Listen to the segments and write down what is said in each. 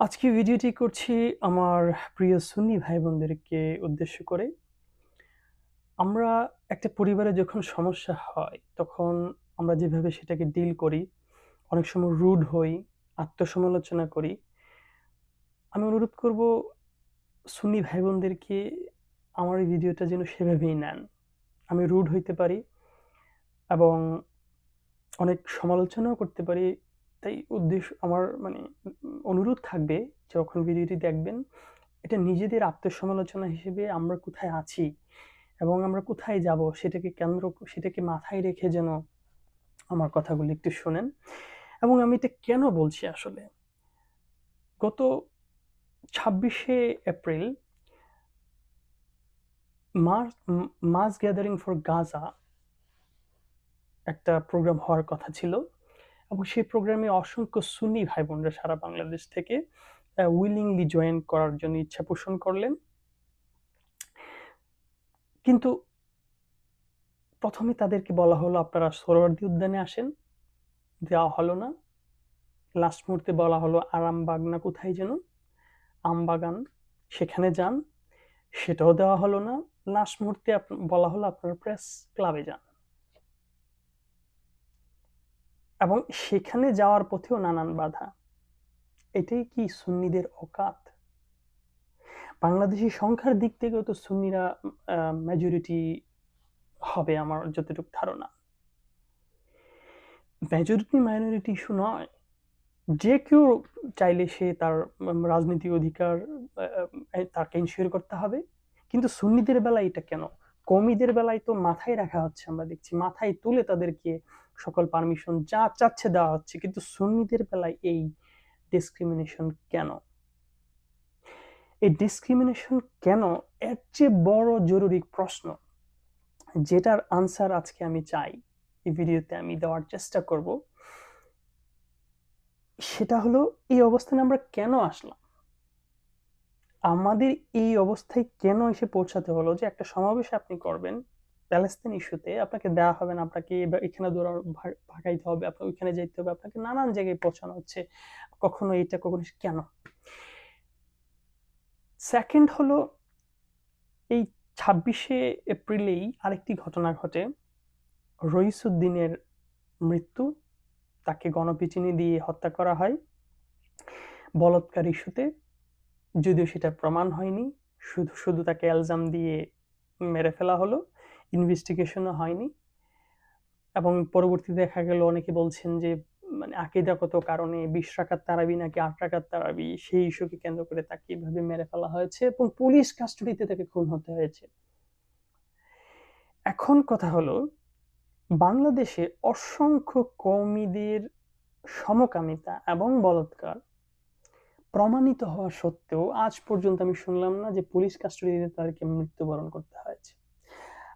আজকে ভিডিওটি করছি আমার প্রিয় সুন্নি ভাই বোনদেরকে উদ্দেশ্য করে। আমরা একটা পরিবারে যখন সমস্যা হয়, তখন আমরা যেভাবে সেটাকে ডিল করি, অনেক সময় রুড হই, আত্মসমালোচনা করি, আমি অনুরোধ করব সুন্নি ভাই বোনদেরকে আমার এই ভিডিওটা যেন সেভাবেই নেন। আমি রুড হইতে পারি এবং অনেক সমালোচনাও করতে পারি তাই উদ্দেশ্য আমার মানে অনুরোধ থাকবে যখন ভিডিওটি দেখবেন, এটা নিজেদের আত্মসমালোচনা হিসেবে আমরা কোথায় আছি এবং আমরা কোথায় যাব সেটাকে কেন্দ্র সেটাকে মাথায় রেখে যেন আমার কথাগুলি একটু শোনেন। এবং আমি এটা কেন বলছি আসলে? গত ছাব্বিশে এপ্রিল মাস মাস গ্যাদারিং ফর গাজা একটা প্রোগ্রাম হওয়ার কথা ছিল। এবং সেই প্রোগ্রামে অসংখ্য সুন্নি ভাই বোনরা সারা বাংলাদেশ থেকে উইলিংলি জয়েন করার জন্য ইচ্ছা পোষণ করলেন। কিন্তু প্রথমে তাদেরকে বলা হলো, আপনারা সোহরাওয়ার্দী উদ্যানে আসেন। দেওয়া হলো না। লাস্ট মুহূর্তে বলা হলো আরামবাগ না কোথায় যেন? আমবাগান, সেখানে যান। সেটাও দেওয়া হলো না। লাস্ট মুহূর্তে বলা হলো, আপনার প্রেস ক্লাবে যান। এবং সেখানে যাওয়ার পথেও নানান বাধা। এটাই কি সুন্নিদের অকাত? বাংলাদেশি সংখ্যার দিক থেকেও তো সুন্নিরা মেজরিটি হবে আমার যতটুকু ধারণা। মেজরিটি মাইনরিটি ইস্যু নয়। যে কেউ চাইলে সে তার রাজনৈতিক অধিকার তাকে ইনশিওর করতে হবে। কিন্তু সুন্নিদের বেলায় এটা কেন? কমিদের বেলায় তো মাথায় রাখা হচ্ছে আমরা দেখছি। মাথায় তুলে তাদেরকে সকল পারমিশন যা চাচ্ছে দেওয়া হচ্ছে, কিন্তু সুন্নিদের বেলায় এই ডিসক্রিমিনেশন কেন? এই ডিসক্রিমিনেশন কেন? এর চেয়ে বড় জরুরি প্রশ্ন, যেটার আনসার আজকে আমি চাই, এই ভিডিওতে আমি দেওয়ার চেষ্টা করব। সেটা হলো, এই অবস্থানে আমরা কেন আসলাম? আমাদের এই অবস্থায় কেন এসে পৌঁছাতে হলো? যে একটা সমাবেশ আপনি করবেন প্যালেস্তাইন ইস্যুতে আপনাকে দেওয়া হবে না, আপনাকে এখানে দৌড়া ভাগাইতে হবে, আপনাকে ওইখানে যেতে হবে, আপনাকে নানান জায়গায় পৌঁছানো হচ্ছে। কখনো এটা কখনো কেন? সেকেন্ড হলো, এই ছাব্বিশে এপ্রিলেই আরেকটি ঘটনা ঘটে। রইসুদ্দিনের মৃত্যু, তাকে গণপিচিনি দিয়ে হত্যা করা হয় বলৎকার ইস্যুতে। যদিও সেটা প্রমাণ হয়নি, শুধু শুধু তাকে অ্যালজাম দিয়ে মেরে ফেলা হলো। ইনভেস্টিগেশনও হয়নি। এবং পরবর্তী দেখা গেল অনেকে বলছেন যে মানে আকিদাগত কারণে বিশ রাকাত তারাবি নাকি আট রাকাত তারাবি, সেই ইস্যুকে কেন্দ্র করে তাকে এভাবে মেরে ফেলা হয়েছে এবং পুলিশ কাস্টডিতে তাকে খুন হতে হয়েছে। এখন কথা হলো, বাংলাদেশে অসংখ্য কৌমিদের সমকামিতা এবং বলৎকার প্রমাণিত হওয়া সত্ত্বেও আজ পর্যন্ত আমি শুনলাম না যে পুলিশ কাস্টডিতে তাদেরকে মৃত্যুবরণ করতে হয়েছে।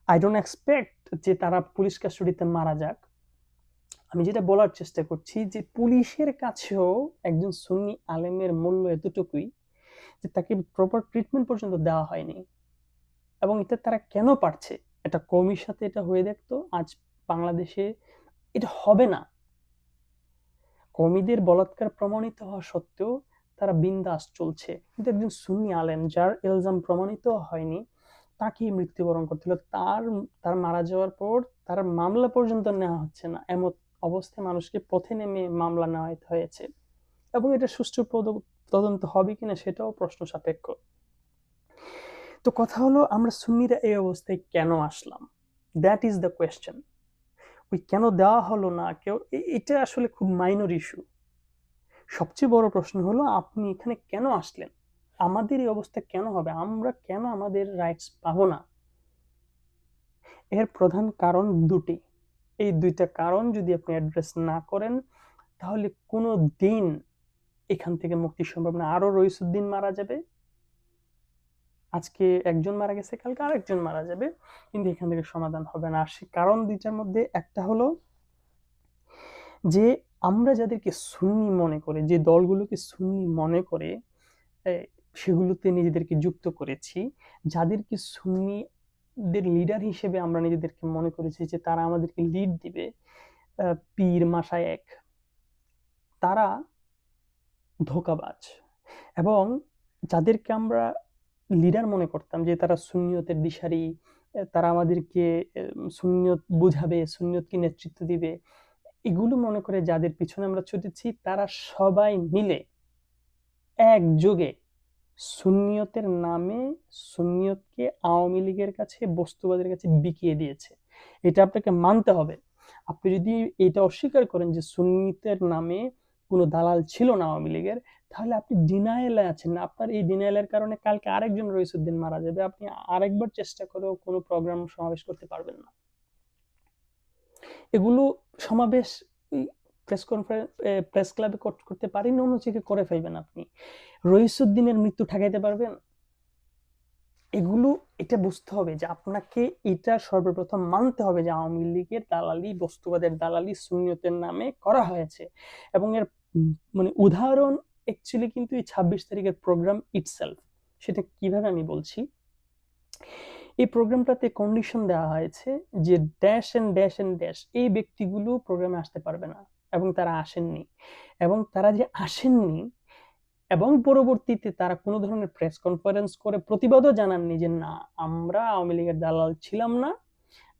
আই ডোন্ট এক্সপেক্ট যে তারা পুলিশ কাস্টডিতে মারা যাক। আমি যেটা বলার চেষ্টা করছি যে পুলিশের কাছেও একজন সুন্নি আলেমের মূল্য এতটুকুই যে তাকে প্রপার ট্রিটমেন্ট পর্যন্ত দেওয়া হয়নি। এবং এটা তারা কেন পারছে? এটা কমির সাথে এটা হয়ে দেখতো আজ বাংলাদেশে এটা হবে না। কমিদের বলাৎকার প্রমাণিত হওয়া সত্ত্বেও তারা বিন্দাস চলছে। কিন্তু একজন সুন্নি আলেম যার এলজাম প্রমাণিত হয়নি তাকেই মৃত্যুবরণ করতে হলো। তার তার মারা যাওয়ার পর, তার মামলা পর্যন্ত নেওয়া হচ্ছে না। এমন অবস্থায় মানুষকে পথে নেমে মামলা নেওয়া হয়েছে। এবং এটা সুষ্ঠু তদন্ত হবে কিনা সেটাও প্রশ্ন সাপেক্ষ। তো কথা হলো, আমরা সুন্নিরা এই অবস্থায় কেন আসলাম? দ্যাট ইজ দ্য কোয়েশ্চেন ওই কেন দেওয়া হলো না? কেউ এটা আসলে খুব মাইনর ইস্যু সবচেয়ে বড় প্রশ্ন হলো, আপনি এখানে কেন আসলেন? আমাদের এই অবস্থা কেন হবে? আমরা কেন আমাদের রাইটস পাবো না? এর প্রধান কারণ দুটি। এই দুইটা কারণ যদি আপনি অ্যাড্রেস না করেন, তাহলে কোনো দিন এখান থেকে মুক্তি সম্ভব না আরও রইসুদ্দিন মারা যাবে। আজকে একজন মারা গেছে, কালকে আরেকজন মারা যাবে, কিন্তু এখান থেকে সমাধান হবে না। আর সে কারণ দুইটার মধ্যে একটা হলো যে আমরা যাদেরকে সুন্নি মনে করে, যে দলগুলোকে সুন্নি মনে করে সেগুলোতে নিজেদেরকে যুক্ত করেছি। যাদেরকে সুন্নিদের লিডার হিসেবে আমরা নিজেদেরকে মনে করেছি যে তারা আমাদেরকে লিড দিবে পীর মাসায় এক। তারা ধোকাবাজ এবং যাদেরকে আমরা লিডার মনে করতাম যে তারা সুন্নিয়তের দিশারি, তারা আমাদেরকে সুন্নিয়ত বুঝাবে, সুন্নিয়তকে নেতৃত্ব দিবে, এগুলো মনে করে যাদের পিছনে আমরা ছুটেছি, তারা সবাই মিলে একযোগে সুন্নিয়তের নামে সুন্নিয়তকে আওয়ামী লীগের কাছে, বস্তুবাদের কাছে বিকিয়ে দিয়েছে। এটা আপনাকে মানতে হবে। আপনি যদি এটা অস্বীকার করেন যে সুন্নিতের নামে কোনো দালাল ছিল না আওয়ামী লীগের, তাহলে আপনি ডিনায়ালে আছেন না। আপনার এই ডিনায়ালের কারণে কালকে আরেকজন রইসুদ্দিন মারা যাবে। আপনি আরেকবার চেষ্টা করেও কোনো প্রোগ্রাম সমাবেশ করতে পারবেন না। এগুলো সমাবেশ প্রেস কনফারেন্স প্রেস ক্লাবে করতে পারেন, অন্য জায়গায় করে ফেলবেন আপনি। রইসুদ্দিনের মৃত্যু ঠেকাইতে পারবেন। এগুলো, এটা বুঝতে হবে যে আপনাকে এটা সর্বপ্রথম মানতে হবে যে আওয়ামী লীগের দালালি, বস্তুবাদের দালালি সুনিয়তের নামে করা হয়েছে। এবং এর মানে উদাহরণ অ্যাকচুয়ালি কিন্তু এই ছাব্বিশ তারিখের প্রোগ্রাম ইটসেলফ সেটা কীভাবে আমি বলছি? এই প্রোগ্রামটাতে কন্ডিশন দেওয়া হয়েছে যে dash and dash and dash এই ব্যক্তিগুলো প্রোগ্রামে আসতে পারবে না। এবং তারা আসেননি। এবং তারা যে আসেননি এবং পরবর্তীতে তারা কোনো ধরনের প্রেস কনফারেন্স করে প্রতিবাদও জানাননি যে, না, আমরা আওয়ামী লীগের দালাল ছিলাম না,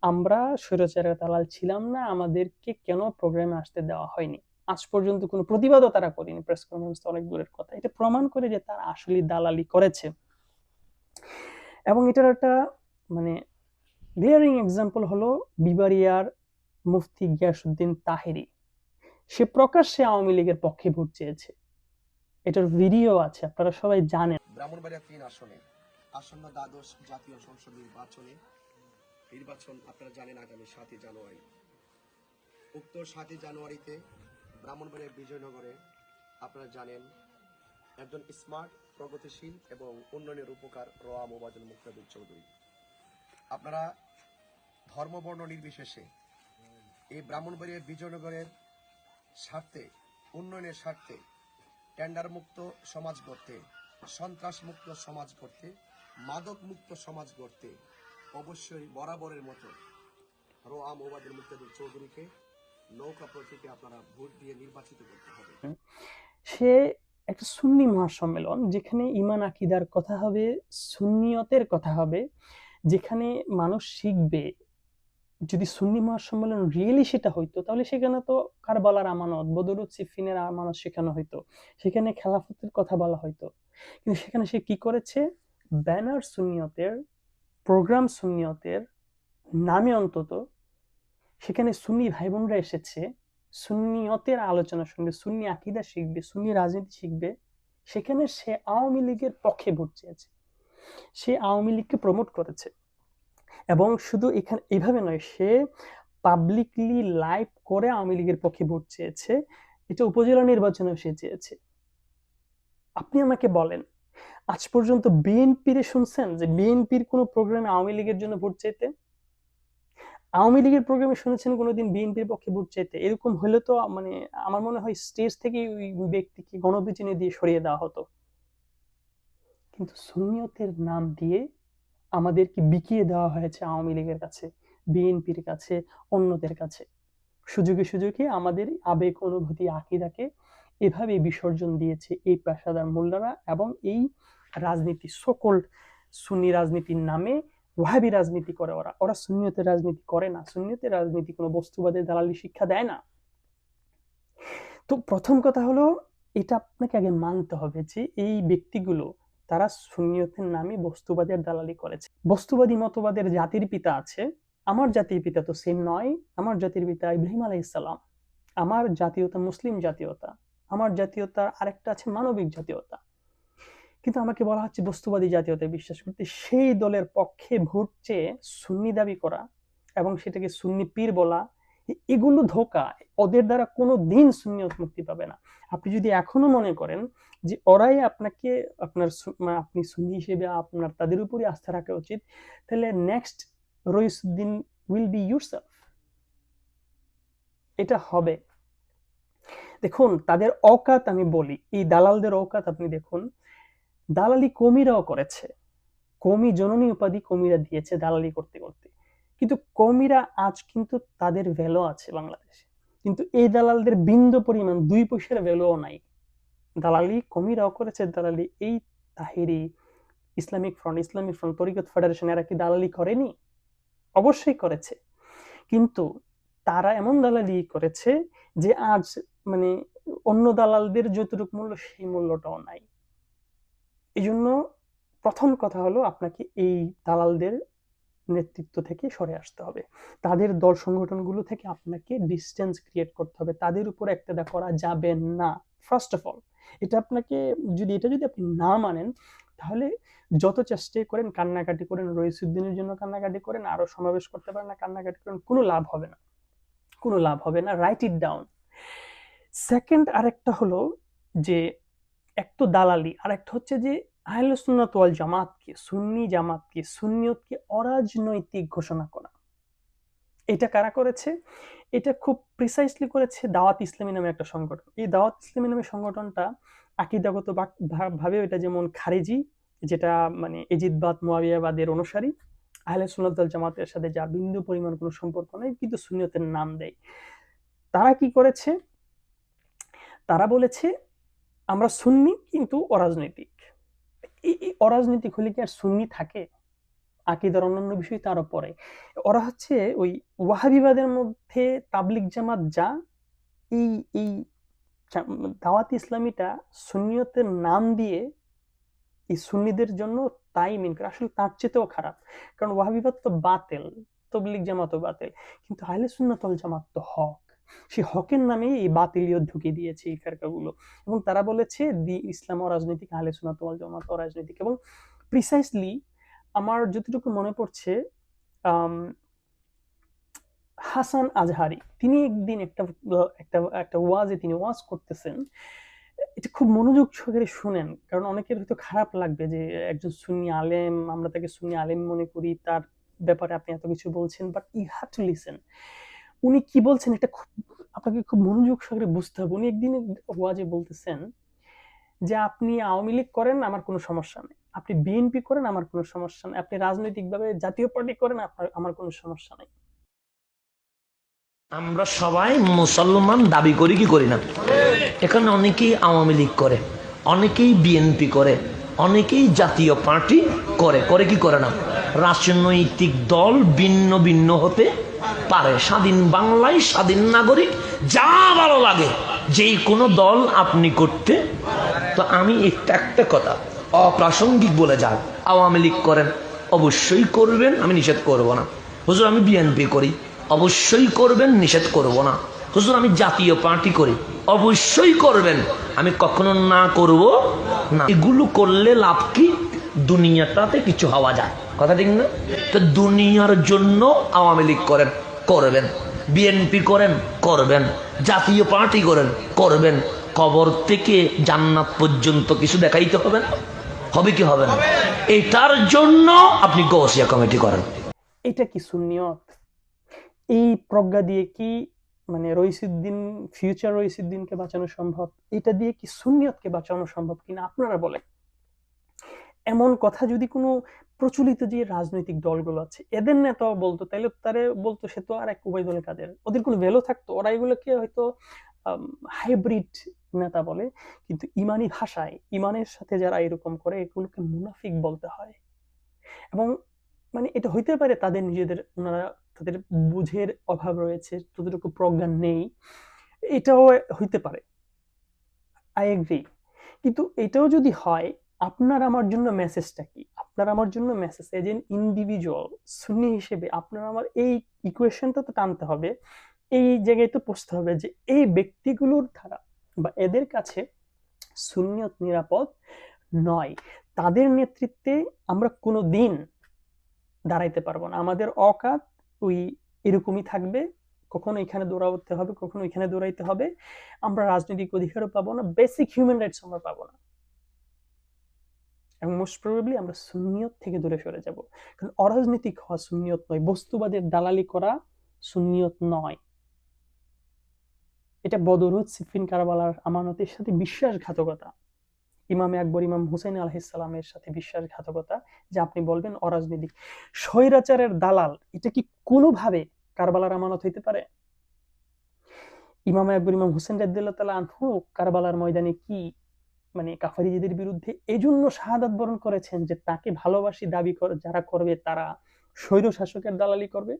আমরা স্বৈরাচারের দালাল ছিলাম না, আমাদেরকে কেন প্রোগ্রামে আসতে দেওয়া হয়নি? আজ পর্যন্ত কোনো প্রতিবাদও তারা করেনি প্রেস কনফারেন্স তো অনেক দূরের কথা। এটা প্রমাণ করে যে তারা আসলে দালালি করেছে। এবং এটার একটা মানে গ্লিয়ারিং এক্সাম্পল হলো বিবারিয়ার মুফতি গিয়াসুদ্দিন তাহেরি। সে প্রকাশ্যে আওয়ামী লীগের পক্ষে ভোট চেয়েছে। এটার ভিডিও আছে, আপনারা সবাই জানেন। ব্রাহ্মণবাড়িয়া তিন আসনে, আসন্ন দ্বাদশ জাতীয় সংসদ নির্বাচনে নির্বাচন আপনারা জানেন আগামী সাতই জানুয়ারি। উক্ত সাতই জানুয়ারিতে ব্রাহ্মণবাড়িয়া বিজয়নগরে আপনারা জানেন একজন স্মার্ট প্রগতিশীল এবং উন্নয়নের উপকার রোয়া মোবাজুল মুক্তাদুল চৌধুরী। আপনারা ধর্মবর্ণ নির্বিশেষে এই ব্রাহ্মণবাড়িয়া বিজয়নগরের স্বার্থে, উন্নয়নের স্বার্থে টেন্ডার মুক্ত সমাজ গড়তে সন্ত্রাস মুক্ত সমাজ গড়তে মাদক মুক্ত সমাজ গড়তে, অবশ্যই বরাবরের মতো রোয়া মোবাদুল মুক্তাদুল চৌধুরীকে। নৌকা প্রতীকে আপনারা ভোট দিয়ে নির্বাচিত করতে হবে। সে একটা সুন্নি মহাসম্মেলন যেখানে ইমান আকিদার কথা হবে, সুন্নিয়তের কথা হবে, যেখানে মানুষ শিখবে যদি সুন্নি মহাসম্মেলন রিয়েলি সেটা হইতো, তাহলে সেখানে তো কারবালার আমানত, বদরুদ সিফিনের আমানত শেখানো হইতো। সেখানে খেলাফতের কথা বলা হইতো। কিন্তু সেখানে সে কি করেছে? ব্যানার সুনিয়তের প্রোগ্রাম সুন্নিয়তের নামে অন্তত সেখানে সুন্নি ভাই বোনরা এসেছে, সুন্নিয়তের আলোচনা শুনবে, সুন্নি আকিদা শিখবে, সুন্নি রাজনীতি শিখবে। সেখানে সে আওয়ামী লীগের পক্ষে ভোট চেয়েছে। সে আওয়ামী লীগকে প্রমোট করেছে। এবং শুধু এখানে, এভাবে নয়, সে পাবলিকলি লাইভ করে আওয়ামী লীগের পক্ষে ভোট চেয়েছে। এটা উপজেলা নির্বাচনেও সে চেয়েছে। আপনি আমাকে বলেন, আজ পর্যন্ত বিএনপির শুনছেন যে বিএনপির কোনো প্রোগ্রামে আওয়ামী লীগের জন্য ভোট চাইতে? আওয়ামী লীগের প্রোগ্রামে শুনেছেন কোনোদিন বিএনপির পক্ষে ভোট চাইতে? এরকম হলে তো মানে আমার মনে হয় স্টেজ থেকে ওই ব্যক্তিকে গণবিচিনি দিয়ে সরিয়ে দেওয়া হতো। কিন্তু সুনিয়তের নাম দিয়ে আমাদেরকে বিকিয়ে দেওয়া হয়েছে আওয়ামী লীগের কাছে, বিএনপির কাছে, অন্যদের কাছে। সুযোগে সুযোগে আমাদের আবেগ, অনুভূতি, আকিদাকে এভাবে বিসর্জন দিয়েছে এই পেশাদার মোল্লারা এবং এই রাজনীতি, সকল সুন্নি রাজনীতির নামে ওয়াহাবি রাজনীতি করে ওরা। ওরা সুন্নিয়তের রাজনীতি করে না। সুন্নিয়তের রাজনীতি কোনো বস্তুবাদের দালালি শিক্ষা দেয় না। তো প্রথম কথা হলো, এটা আপনাকে আগে মানতে হবে যে এই ব্যক্তিগুলো তারা সুন্নিয়তের নামে বস্তুবাদের দালালি করেছে। বস্তুবাদী মতবাদের জাতির পিতা আছে, আমার জাতির পিতা তো সেম নয়, আমার জাতির পিতা ইব্রাহিম আলাইসাল্লাম আমার জাতীয়তা মুসলিম জাতীয়তা, আমার জাতীয়তার আরেকটা আছে মানবিক জাতীয়তা। কিন্তু আমাকে বলা হচ্ছে বস্তুবাদী জাতীয়তায় বিশ্বাস করতে, সেই দলের পক্ষে ভোট চেয়ে সুন্নি দাবি করা এবং সেটাকে সুন্নি পীর বলা এগুলো ধোকা ওদের দ্বারা কোনো দিন সুন্নিয়ত মুক্তি পাবে না। আপনি যদি এখনও মনে করেন যে ওরাই আপনাকে, আপনার আপনি সুন্নি হিসেবে আপনার, তাদের উপরই আস্থা রাখা উচিত, তাহলে next Raisuddin will be yourself এটা হবে। দেখুন, তাদের অকাত আমি বলি, এই দালালদের অকাত আপনি দেখুন, দালালি কমিরাও করেছে। কমি জননী উপাধি কমিরা দিয়েছে দালালি করতে করতে। কিন্তু কমিরা আজ কিন্তু তাদের ভ্যালু আছে বাংলাদেশে। কিন্তু এই দালালদের বিন্দু পরিমাণ দুই পয়সার ভ্যালুও নাই। দালালি কমিরাও করেছে, দালালি এই Taheri, Islamic Front Islamic Front, Tariqat Federation এরা কি দালালি করেনি? অবশ্যই করেছে। কিন্তু তারা এমন দালালি করেছে যে আজ মানে অন্য দালালদের যতটুকু মূল্য সেই মূল্যটাও নাই। এই জন্য প্রথম কথা হলো আপনাকে এই দালালদের নেতৃত্ব থেকে সরে আসতে হবে। তাদের দল সংগঠনগুলো থেকে আপনাকে ডিস্টেন্স ক্রিয়েট করতে হবে। তাদের উপর একটা করা যাবে না। ফার্স্ট অফ অল এটা আপনাকে যদি, এটা যদি আপনি না মানেন, তাহলে যত চেষ্টাই করেন কান্নাকাটি করেন, রইসুদ্দিনের জন্য কান্নাকাটি করেন, আরও সমাবেশ করতে পারেন না, কান্নাকাটি করেন, কোনো লাভ হবে না। কোনো লাভ হবে না। রাইট ইট ডাউন সেকেন্ড আরেকটা হলো যে, এক তো দালালি আর একটা হচ্ছে যে আহলে ওয়াল জামাতকে, সুন্নি জামাতকে, সুন্নিয়তকে অরাজনৈতিক ঘোষণা করা। এটা কারা করেছে? এটা খুব প্রিসাইসলি করেছে দাওয়াত ইসলামী নামে একটা সংগঠন। এই দাওয়াত ইসলামী নামে সংগঠনটা আকিদাগত ভাবে এটা যেমন খারেজি, যেটা মানে এজিদবাদ মোয়াবিয়াবাদের অনুসারী, আহলে সুন্নাত ওয়াল জামাতের সাথে যা বিন্দু পরিমাণ কোনো সম্পর্ক নেই, কিন্তু সুনিয়তের নাম দেয়। তারা কি করেছে? তারা বলেছে, আমরা সুন্নি কিন্তু অরাজনৈতিক। এই অরাজনৈতিক হলে কি আর সুন্নি থাকে? আকিদার অন্যান্য বিষয় তারও পরে ওরা হচ্ছে ওই ওয়াহাবিবাদের মধ্যে তাবলিক জামাত যা, এই এই দাওয়াত ইসলামীটা সুন্নিয়তের নাম দিয়ে এই সুন্নিদের জন্য তাই মিন করে। আসলে তার চেয়েতেও খারাপ। কারণ ওয়াহাবিবাদ তো বাতেল তবলিক জামাতও বাতেল। কিন্তু আহলে সুন্নাতল জামাত তো হক সেই হকের নামে এই বাতিলিয়ত ঢুকিয়ে দিয়েছে এই ফেরকাগুলো এবং তারা বলেছে, দি ইসলাম অরাজনৈতিক আহলে সুন্নাতল জামাত রাজনৈতিক। এবং প্রিসাইসলি আমার যতটুকু মনে পড়ছে হাসান আজহারি, তিনি একদিন একটা একটা একটা ওয়াজে তিনি ওয়াজ করতেছেন। এটা খুব মনোযোগ সহকারে শুনেন, কারণ অনেকের হয়তো খারাপ লাগবে যে একজন সুন্নি আলেম, আমরা তাকে সুন্নি আলেম মনে করি, তার ব্যাপারে আপনি এত কিছু বলছেন but you have to listen উনি কি বলছেন এটা খুব, আপনাকে খুব মনোযোগ সহকারে বুঝতে হবে। উনি একদিন ওয়াজে বলতেছেন যে, আপনি আওয়ামী লীগ করেন, আমার কোনো সমস্যা নেই। আপনি বিএনপি করেন, আমার কোনো সমস্যা নেই। আপনি রাজনৈতিকভাবে জাতীয় পার্টি করেন, আপনার, আমার কোনো সমস্যা নেই। আমরা সবাই মুসলমান, দাবি করি কি করি না? এখানে অনেকেই আওয়ামী লীগ করে, অনেকেই বিএনপি করে, অনেকেই জাতীয় পার্টি করে। করে কি করে না? রাজনৈতিক দল ভিন্ন ভিন্ন হতে পারে। স্বাধীন বাংলায় স্বাধীন নাগরিক, যা ভালো লাগে, যেই কোনো দল আপনি করতে তো আমি একটা একটা কথা অপ্রাসঙ্গিক বলে যান আওয়ামী লীগ করেন, অবশ্যই করবেন, আমি নিষেধ করব না। হুজুর, আমি বিএনপি করি, অবশ্যই করবেন, নিষেধ করব না। হুজুর, আমি জাতীয় পার্টি করি, অবশ্যই করবেন, আমি কখনো না করব না। এগুলো করলে লাভ কি? দুনিয়াটাতে কিছু হওয়া যায়। কথা ঠিক না? তো দুনিয়ার জন্য আওয়ামী লীগ করেন। করবেন। বিএনপি করেন, করবেন। জাতীয় পার্টি করেন, করবেন। কবর থেকে জান্নাত পর্যন্ত কিছু দেখাইতে হবে না? হবে কি হবে না? এটার জন্য আপনি গৌসিয়া কমিটি করেন। এটা কি সুন্নিয়ত? এই প্রজ্ঞা দিয়ে কি মানে রইসুদ্দিন ফিউচার রইসুদ্দিনকে বাঁচানো সম্ভব? এটা দিয়ে কি সুন্নিয়তকে বাঁচানো সম্ভব কিনা? আপনারা বলেন। এমন কথা যদি কোনো প্রচলিত যে রাজনৈতিক দলগুলো আছে, এদের নেতাও বলতো, তাইলে তারে বলতো সে তো আর এক উবাইদুল কাদের। ওদের কোনো ভ্যালু থাকতো? ওরা এগুলোকে হয়তো হাইব্রিড নেতা বলে, কিন্তু ইমানি ভাষায়, ইমানের সাথে যারা এরকম করে, এগুলোকে মুনাফিক বলতে হয়। এবং মানে এটা হইতে পারে তাদের নিজেদের, ওনারা তাদের বুঝের অভাব রয়েছে ততটুকু প্রজ্ঞা নেই, এটাও হইতে পারে। আই এগ্রি কিন্তু এটাও যদি হয় আপনার আমার জন্য মেসেজটা কি? আপনার আমার জন্য মেসেজ এজ এন ইন্ডিভিজুয়াল সুন্নি হিসেবে আপনার আমার এই ইকুয়েশনটা তো টানতে হবে, এই জায়গায় তো পৌঁছতে হবে যে এই ব্যক্তিগুলোর দ্বারা বা এদের কাছে সুন্নিয়ত নিরাপদ নয়। তাদের নেতৃত্বে আমরা কোনো দিন দাঁড়াইতে পারব না। আমাদের অকাত ওই এরকমই থাকবে, কখনো এখানে দৌড়াতে হবে, কখনো এখানে দৌড়াইতে হবে। আমরা রাজনৈতিক অধিকারও পাবো না বেসিক হিউম্যান রাইটস আমরা পাবো না। এবং মোস্ট প্রবাবলি আমরা সুন্নিয়ত থেকে দূরে সরে যাব। কারণ অরাজনৈতিক হওয়া সুন্নিয়ত নয়, বস্তুবাদের দালালি করা সুন্নিয়ত নয়। এটা বদরুদ সিফিন কারবালার আমানতের সাথে বিশ্বাসঘাতকতা। ইমামে আকবর, ইমাম হুসাইন আলহিসাল্লামের সাথে বিশ্বাসঘাতকতা, যে আপনি বলবেন অরাজনৈতিক। স্বৈরাচারের দালাল, এটা কি কোনোভাবে কারবালার আমানত হইতে পারে? ইমাম আকবর, ইমাম হুসেন রাদিয়াল্লাহু তাআলা আনহু কারবালার ময়দানে কি মানে কাফারিজিদের বিরুদ্ধে এজন্য শাহাদাত বরণ করেছেন যে তাকে ভালোবাসি, দাবি করে, যারা করবে তারা স্বৈর শাসকের দালালি করবে।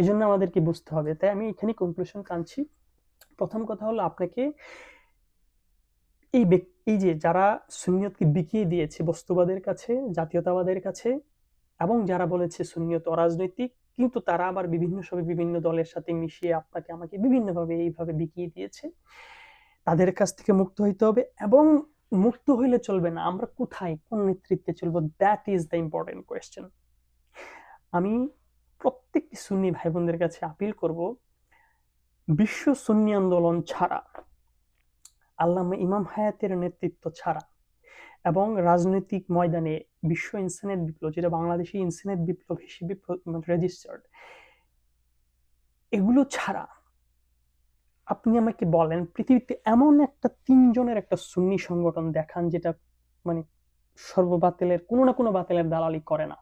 এই জন্য আমাদেরকে বুঝতে হবে। তাই আমি এখানে কনক্লুশন টানছি। প্রথম কথা হলো আপনাকে এই এই যে যারা সুনিয়তকে বিকিয়ে দিয়েছে বস্তুবাদের কাছে, জাতীয়তাবাদের কাছে, এবং যারা বলেছে সুনিয়ত অরাজনৈতিক, কিন্তু তারা আবার বিভিন্ন সময় বিভিন্ন দলের সাথে মিশিয়ে আপনাকে, আমাকে বিভিন্নভাবে এইভাবে বিকিয়ে দিয়েছে। তাদের কাছ থেকে মুক্ত হইতে হবে এবং মুক্ত হইলে চলবে না। আমরা কোথায়? কোন নেতৃত্বে চলবো? That is the important question আমি প্রত্যেকটি সুন্নি ভাই বোনদের কাছে আপিল করব, বিশ্ব সুন্নি আন্দোলন ছাড়া, আল্লামা ইমাম হায়াতের নেতৃত্ব ছাড়া এবং রাজনৈতিক ময়দানে বিশ্ব ইনসানিয়ত বিপ্লব, যেটা বাংলাদেশি ইনসানিয়ত বিপ্লব হিসেবে রেজিস্টার্ড এগুলো ছাড়া আপনি আমাকে বলেন, পৃথিবীতে এমন একটা তিনজনের একটা সুন্নি সংগঠন দেখান যেটা মানে সর্ববাতিলের, কোনো না কোনো বাতিলের দালালি করে না।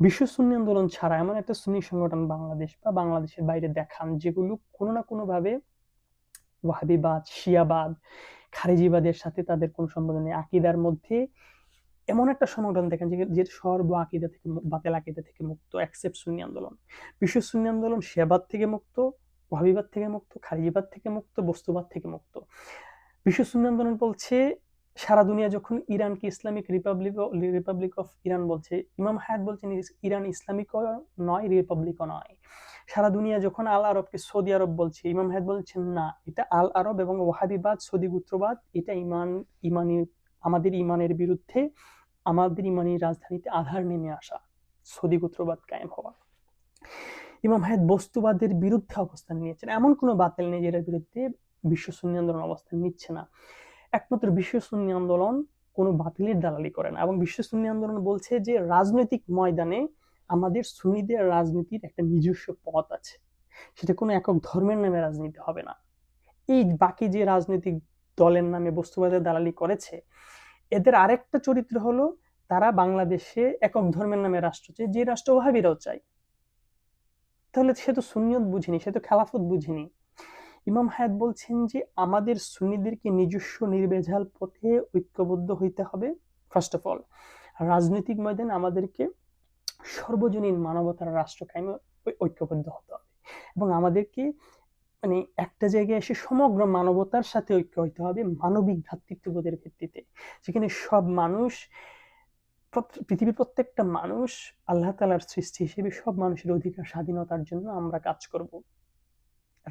বিশ্ব সুন্নি আন্দোলন ছাড়া এমন একটা সুন্নি সংগঠন বাংলাদেশ বা বাংলাদেশের বাইরে দেখান যেগুলো কোনো না কোনো ভাবে ওয়াহাবিবাদ, শিয়াবাদ, খারিজিবাদের সাথে তাদের কোনো সম্বন্ধ নেই। আকিদার মধ্যে এমন একটা সংগঠন দেখেন যে সর্ব আকিদা থেকে বাতিল আকিদা থেকে মুক্ত অ্যাকসেপ্ট সুন্নি আন্দোলন। বিশ্ব সুন্নি আন্দোলন শিয়াবাদ থেকে মুক্ত ওয়াহাবিবাদ থেকে মুক্ত, খারিজিবাদ থেকে মুক্ত, বস্তুবাদ থেকে মুক্ত। বিশ্ব সুন্নি আন্দোলন বলছে, সারা দুনিয়া যখন ইরানকে Islamic Republic Republic of Iran বলছে, ইমাম হায়াত বলছেন ইরান ইসলামিকও নয়, রিপাবলিকও নয়। সারা দুনিয়া যখন আল আরবকে সৌদি আরব বলছে, ইমাম হায়াত বলছেন না, এটা আল আরব এবং ওয়াহাবিবাদ সৌদি গুত্রবাদ, এটা ইমান, ইমানি, আমাদের ইমানের বিরুদ্ধে, আমাদের ইমানি রাজধানীতে আধার নেমে আসা, সৌদি গোত্রবাদ কায়েম হওয়া। ইমাম হায়াত বস্তুবাদের বিরুদ্ধে অবস্থান নিয়েছেন। এমন কোনো বাতিল নেই যেটার বিরুদ্ধে বিশ্ব সুন্নি আন্দোলন অবস্থান নিচ্ছে না। একমাত্র বিশ্ব সুন্নি আন্দোলন কোনো বাতিলের দালালি করে না এবং বিশ্ব সুন্নি আন্দোলন বলছে যে রাজনৈতিক ময়দানে আমাদের সুন্নিদের রাজনীতির একটা নিজস্ব পথ আছে। সেটা কোনো একক ধর্মের নামে রাজনীতি হবে না। এই বাকি যে রাজনৈতিক দলের নামে বস্তুবাদের দালালি করেছে, এদের আরেকটা চরিত্র হলো তারা বাংলাদেশে একক ধর্মের নামে রাষ্ট্র চায়, যে রাষ্ট্র ওহাবিরাও চায়। তাহলে সে তো সুনিয়ত বুঝিনি, সে তো খেলাফত বুঝিনি। ইমাম হায়াত বলছেন যে, আমাদের সুন্নিদেরকে নিজস্ব নির্বেঝাল পথে ঐক্যবদ্ধ হইতে হবে ফার্স্ট অফ অল রাজনৈতিক ময়দানে আমাদেরকে সর্বজনীন মানবতার রাষ্ট্র কায়েমে ঐক্যবদ্ধ হতে হবে। এবং আমাদেরকে মানে একটা জায়গায় এসে সমগ্র মানবতার সাথে ঐক্য হইতে হবে, মানবিক ভ্রাতৃত্ববোধের ভিত্তিতে। যেখানে সব মানুষ পৃথিবীর প্রত্যেকটা মানুষ আল্লাহ তালার সৃষ্টি হিসেবে সব মানুষের অধিকার, স্বাধীনতার জন্য আমরা কাজ করব।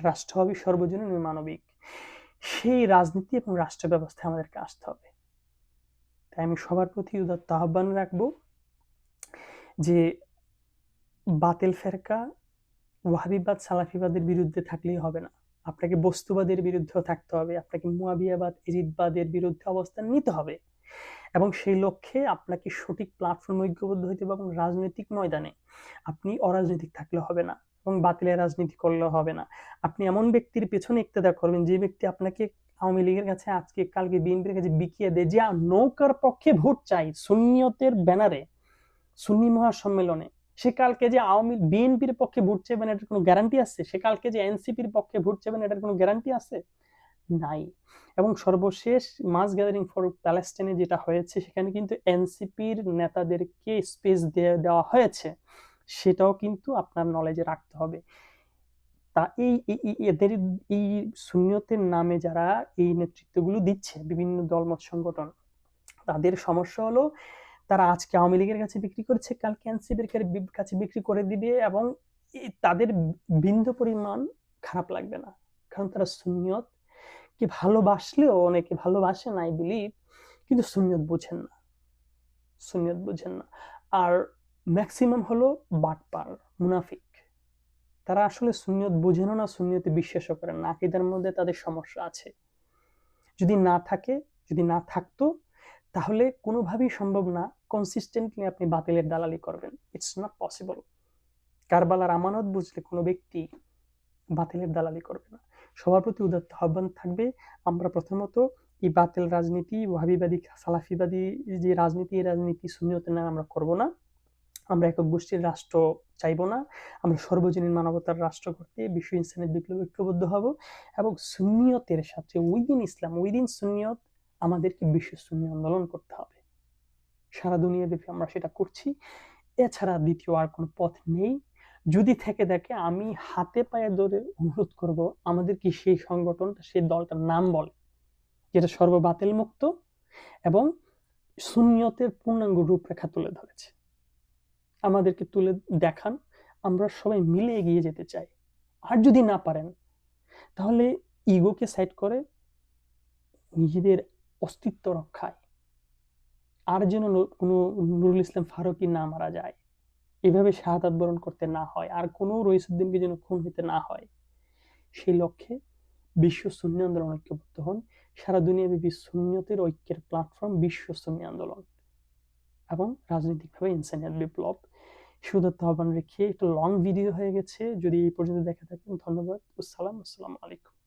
রাষ্ট্র হবে সর্বজনীন মানবিক। সেই রাজনীতি এবং রাষ্ট্র ব্যবস্থায় আমাদেরকে আসতে হবে। তাই আমি সবার প্রতি উদাত্ত আহ্বান রাখব যে বাতিল ফেরকা ওয়াহাবিবাদ, সালাফিবাদের বিরুদ্ধে থাকলেই হবে না। আপনাকে বস্তুবাদের বিরুদ্ধেও থাকতে হবে। আপনাকে মুয়াবিয়াবাদ, এজিদবাদের বিরুদ্ধে অবস্থান নিতে হবে। এবং সেই লক্ষ্যে আপনাকে সঠিক প্ল্যাটফর্ম ঐক্যবদ্ধ হইতে হবে এবং রাজনৈতিক ময়দানে আপনি অরাজনৈতিক থাকলে হবে না এবং বাতিলের রাজনীতি করলে হবে না। আপনি এমন ব্যক্তির পেছনে ইক্তেদা করবেন যে ব্যক্তি আপনাকে আওয়ামী লীগের কাছে আজকে, কালকে বিএনপির কাছে বিকিয়ে দেয়। যে নৌকার পক্ষে ভোট চাই সুন্নিয়তের ব্যানারে, সুন্নি মহাসম্মেলনে, সে কালকে যে আওয়ামী বিএনপির পক্ষে ভোট চাইবেন এটার কোনো গ্যারান্টি আছে? সে কালকে যে এনসিপির পক্ষে ভোট চাইবেন এটার কোনো গ্যারান্টি আছে? নাই। এবং সর্বশেষ মাস গ্যাদারিং ফর প্যালেস্টাইনে যেটা হয়েছে, সেখানে কিন্তু এনসিপির নেতাদেরকে স্পেস দিয়ে দেওয়া হয়েছে, সেটাও কিন্তু আপনার নলেজে রাখতে হবে। তা এই এদের এই শূন্যতের নামে যারা এই নেতৃত্বগুলো দিচ্ছে, বিভিন্ন দলমত সংগঠন, তাদের সমস্যা হলো তারা আজকে আওয়ামী লীগের কাছে বিক্রি করছে, কালকে এনসিপির কাছে বিক্রি করে দিবে এবং তাদের বিন্দু পরিমাণ খারাপ লাগবে না। কারণ তারা সুনিয়ত কি ভালোবাসলেও অনেকে ভালোবাসে না আই বিলিভ কিন্তু সুনিয়ত বোঝেন না। সুনিয়ত বোঝেন না। আর ম্যাক্সিমাম হলো বাটপার, মুনাফিক। তারা আসলে সুনিয়ত বোঝেনও না সুনিয়তে বিশ্বাসও করেন না। আকিদার মধ্যে তাদের সমস্যা আছে। যদি না থাকে, যদি না থাকতো, তাহলে কোনোভাবেই সম্ভব না কনসিস্টেন্টলি আপনি বাতিলের দালালি করবেন। ইটস নট পসিবল কারবালার আমানত বুঝলে কোনো ব্যক্তি বাতিলের দালালি করবে না। সবার প্রতি উদাত্ত আহ্বান থাকবে। আমরা প্রথমত এই বাতিল রাজনীতি ওয়াহাবিবাদী সালাফিবাদী যে রাজনীতি, এই রাজনীতি শূন্যতের নামে আমরা করব না। আমরা একক গোষ্ঠীর রাষ্ট্র চাইব না। আমরা সর্বজনীন মানবতার রাষ্ট্র করতে বিশ্ব ইনসানের বিপ্লব ঐক্যবদ্ধ হব এবং সুন্নিয়তের সাথে উইদিন ইসলাম উইদিন সুন্নিয়ত আমাদেরকে বিশ্ব সুন্নি আন্দোলন করতে হবে। সারা দুনিয়াব্যাপী আমরা সেটা করছি। এছাড়া দ্বিতীয় আর কোনো পথ নেই। যদি থেকে দেখে আমি হাতে পায়ে ধরে অনুরোধ করব, আমাদের কি সেই সংগঠনটা, সেই দলটার নাম বলে, যেটা সর্ববাতিল মুক্ত এবং সুন্নিয়তের পূর্ণাঙ্গ রূপরেখা তুলে ধরেছে। আমাদেরকে তুলে দেখান, আমরা সবাই মিলে এগিয়ে যেতে চাই। আর যদি না পারেন, তাহলে ইগোকে সাইড করে নিজেদের অস্তিত্ব রক্ষায়। আর যেন কোনো নুরুল ইসলাম ফারুকি না মারা যায়। এভাবে শাহাদাত বরণ করতে না হয় আর কোনো রইসুদ্দিনকে যেন খুন হইতে না হয়। সেই লক্ষ্যে বিশ্ব সুন্নি আন্দোলন ঐক্যবদ্ধ হন। সারা দুনিয়াব্যাপী সুন্নিয়তের ঐক্যের প্ল্যাটফর্ম বিশ্ব সুন্নি আন্দোলন এবং রাজনৈতিকভাবে ইনসানিয়াত বিপ্লব। সুদত্ত আহ্বান রেখে একটু লং ভিডিও হয়ে গেছে। যদি এই পর্যন্ত দেখে থাকেন, ধন্যবাদ। আসসালাম আসসালামু আলাইকুম।